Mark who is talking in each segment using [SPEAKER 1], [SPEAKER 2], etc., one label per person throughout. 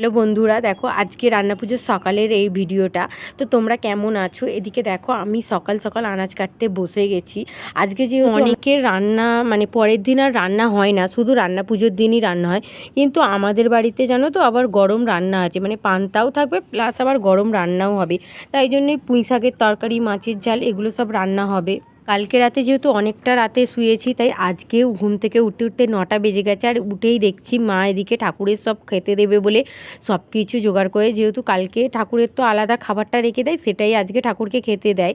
[SPEAKER 1] Hello বন্ধুরা দেখো আজকে রান্না পুজোর সকালের এই ভিডিওটা। তো তোমরা কেমন আছো? এদিকে দেখো আমি সকাল সকাল আনাজ কাটতে বসে গেছি। আজকে যে অনেকের রান্না মানে পরের দিন আর রান্না হয় না শুধু রান্না পুজোর দিনই রান্না হয়। কিন্তু আমাদের বাড়িতে জানো তো আবার গরম রান্না আছে মানে পান্তাও থাকবে প্লাস আবার গরম রান্নাও হবে। তাই জন্যই পুঁই শাকের তরকারি মাছের ঝাল এগুলো সব রান্না হবে। কালকে রাতে যেহেতু অনেকটা রাতে শুয়েছি, তাই আজকেও ঘুম থেকে উঠতে উঠতে নটা বেজে গেছে। আর উঠেই দেখছি মা এদিকে ঠাকুরের সব খেতে দেবে বলে সব কিছু জোগাড় করে, যেহেতু কালকে ঠাকুরের তো আলাদা খাবারটা রেখে দেয়, সেটাই আজকে ঠাকুরকে খেতে দেয়।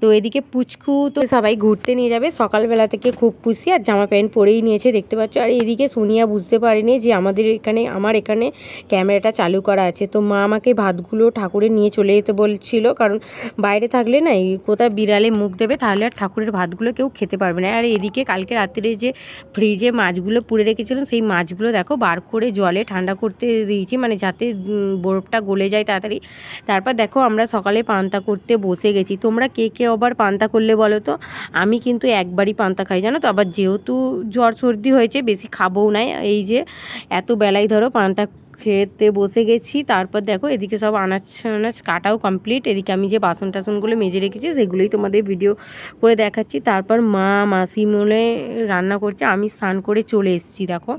[SPEAKER 1] তো এদিকে পুচকু তো সবাই ঘুরতে নিয়ে যাবে, সকালবেলা থেকে খুব খুশি। আর জামা প্যান্ট পরেই নিয়েছে, দেখতে পাচ্ছ। আর এদিকে সোনিয়া বুঝতে পারেনি যে আমাদের এখানে, আমার এখানে ক্যামেরাটা চালু করা আছে। তো মা আমাকে ভাতগুলো ঠাকুরে নিয়ে চলে যেতে বলছিল, কারণ বাইরে থাকলে না কোথাও বিড়ালে মুখ দেবে, তাহলে আর ঠাকুরের ভাতগুলো কেউ খেতে পারবে না। আর এদিকে কালকে রাত্রে যে ফ্রিজে মাছগুলো পুড়ে রেখেছিলাম, সেই মাছগুলো দেখো বার করে জলে ঠান্ডা করতে দিয়েছি মানে যাতে বরফটা গলে যায় তাড়াতাড়ি। তারপর দেখো আমরা সকালে পান্তা করতে বসে গেছি। তোমরা কে কে আবার পান্তা করলে বলো তো? আমি কিন্তু একবারই পান্তা খাই, জানো তো? আবার যেহেতু জ্বর সর্দি হয়েছে, বেশি খাবোও নাই। এই যে এত বেলায় ধরো পান্তা খেতে বসে গেছি, তারপর দেখো এদিকে সব আনাজ আনাজ কাটাও কমপ্লিট এদিকে আমি যে বাসন টাসনগুলো মেজে রেখেছি, সেগুলোই তোমাদের ভিডিও করে দেখাচ্ছি। তারপর মা মাসি মনে রান্না করছে, আমি স্নান করে চলে এসেছি, দেখো।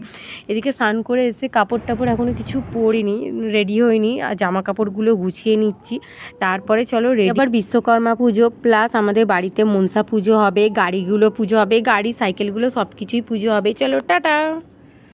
[SPEAKER 1] এদিকে স্নান করে এসে কাপড় টাপড় এখনও কিছু পরিনি রেডি হইনি আর জামা কাপড়গুলো গুছিয়ে নিচ্ছি। তারপরে চলো রেডি আবার বিশ্বকর্মা পুজো প্লাস আমাদের বাড়িতে মনসা পুজো হবে, গাড়িগুলো পুজো হবে, গাড়ি সাইকেলগুলো সব কিছুই পুজো হবে। চলো, টাটা!